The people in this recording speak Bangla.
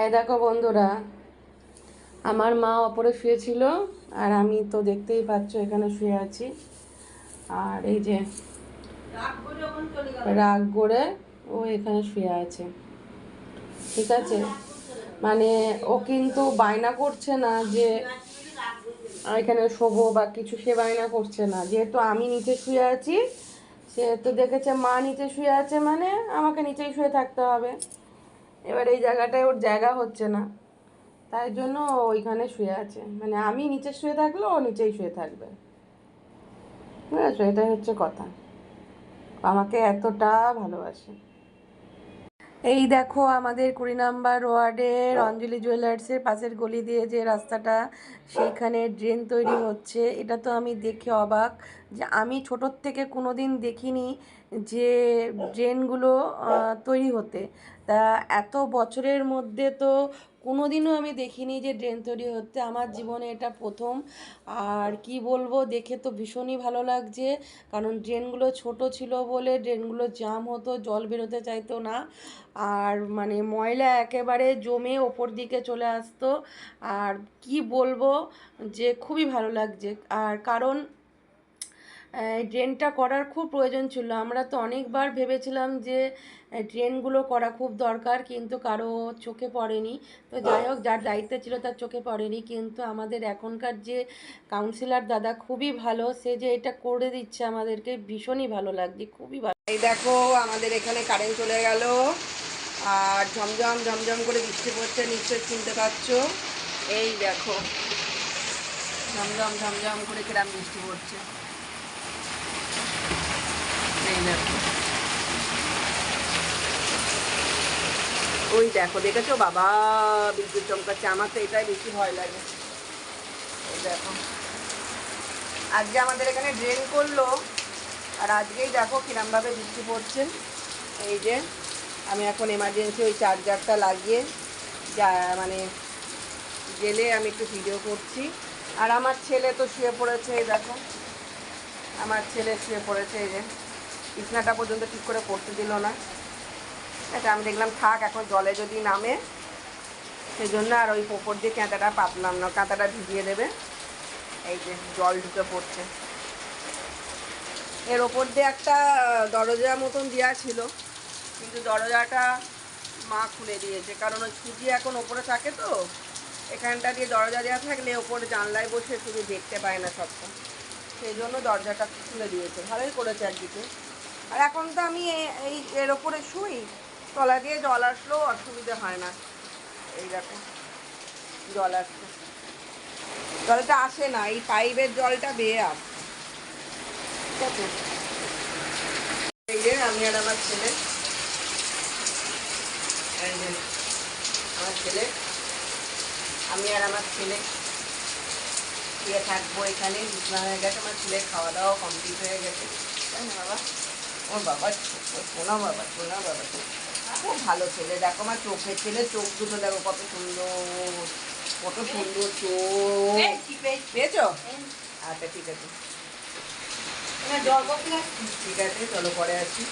এই দেখো বন্ধুরা, আমার মা ওপরে শুয়েছিল আর আমি তো দেখতেই পাচ্ছ এখানে শুয়ে আছি। আর এই যে রাগ করে ও এখানে শুয়ে আছে। ঠিক আছে? মানে ও কিন্তু বায়না করছে না যে এখানে শোবো বা কিছু সে বায়না করছে না। যেহেতু আমি নিচে শুয়ে আছি সেহেতু দেখেছে মা নিচে শুয়ে আছে মানে আমাকে নিচেই শুয়ে থাকতে হবে। এবার এই জায়গাটায় ওর জায়গা হচ্ছে না। তাই জন্য ওইখানে শুয়ে আছে। মানে আমি নিচে শুয়ে থাকলে ও নিচেই শুয়ে থাকবে। বুঝেছ এটাই হচ্ছে কথা। আমাকে এতটা ভালোবাসে। এই দেখো আমাদের কুড়ি নাম্বার ওয়ার্ডের অঞ্জলি জুয়েলার্সের পাশের গলি দিয়ে যে রাস্তাটা, সেইখানে ড্রেন তৈরি হচ্ছে। এটা তো আমি দেখে অবাক। যে আমি ছোটোর থেকে কোনো দিন দেখিনি যে ড্রেনগুলো তৈরি হতে। তা এত বছরের মধ্যে তো কোনো দিনও আমি দেখিনি যে ড্রেন তৈরি হতে। আমার জীবনে এটা প্রথম। আর কি বলব, দেখে তো ভীষণই ভালো লাগছে। কারণ ড্রেনগুলো ছোট ছিল বলে ড্রেনগুলো জাম হতো, জল বেরোতে চাইতো না। আর মানে ময়লা একেবারে জমে ওপর দিকে চলে আসতো। আর কি বলব, যে খুবই ভালো লাগছে। আর কারণ এই ড্রেনটা করার খুব প্রয়োজন ছিল। আমরা তো অনেকবার ভেবেছিলাম যে আহ, ড্রেনগুলো করা খুব দরকার কিন্তু কারও চোখে পড়েনি। তো যাই হোক যার দায়িত্ব ছিল তার চোখে পড়েনি। কিন্তু আমাদের এখনকার যে কাউন্সিলর দাদা খুবই ভালো সে যে এটা করে দিচ্ছে আমাদেরকে ভীষণই ভালো লাগছে খুবই ভালো। এই দেখো আমাদের এখানে কারেন্ট চলে গেল। আর ঝমঝম ঝমঝম করে বৃষ্টি পড়ছে নিশ্চয় চিনতে পারছ। এই দেখো ঝমঝম ঝমঝম করে কিরাম বৃষ্টি পড়ছে। দেখো। ওই দেখো, দেখেছ? বাবা, বিদ্যুৎ চমকাচ্ছে। আমার তো এটাই বেশি ভয় লাগে। দেখো। আজকে আমাদের এখানে ড্রেন করল, আর আজকেই দেখো কিরমভাবে বৃষ্টি পড়ছে। এই যে, আমি এখন এমার্জেন্সি ওই চার্জারটা লাগিয়ে যা মানে গেলে আমি একটু ভিডিও করছি। আর আমার ছেলে তো শুয়ে পড়েছে, এই দেখো। আমার ছেলে শুয়ে পড়েছে, এই যে। বিছনাটা পর্যন্ত ঠিক করে পড়তে দিল না। এটা আমি দেখলাম, থাক, এখন জলে যদি নামে সেই জন্য আর ওই ওপর দিয়ে কাঁটাটা পাতলাম না কাঁটাটা ভিজিয়ে দেবে। এই যে জল ঢুকে পড়ছে। এর ওপর দিয়ে একটা দরজা মতন দেওয়া ছিল, কিন্তু দরজাটা মা খুলে দিয়েছে, কারণ ওই সুজি এখন ওপরে থাকে তো। এখানটা দিয়ে দরজা দেওয়া থাকলে ওপরে জানলায় বসে শুধু দেখতে পায় না সবটা। সেই জন্য দরজাটা খুলে দিয়েছে। ভালোই করেছে একদিকে। আর এখন তো আমি এই, এর ওপরে শুই, তলা দিয়ে জল আসলেও অসুবিধে হয় না। এই দেখো, জল আসছে। জলটা আসে না, এই পাইপের জলটা বেয়ে আসে ঠিক এই যে আমি আর আমার ছেলে আমার ছেলে, আমি আর আমার ছেলে শুয়ে থাকব এখানে বিছনা হয়ে গেছে আমার ছেলে খাওয়া দাওয়া কমপ্লিট হয়ে গেছে। বাবা, ওর বাবা শোনা বাবা শোনা বাবা খুব ভালো ছেলে। দেখো আমার চোখের ছেলে, চোখ দুটো দেখো কত সুন্দর কত সুন্দর চোখ। পেয়েছ? আচ্ছা ঠিক আছে। ঠিক আছে, চলো পরে আসি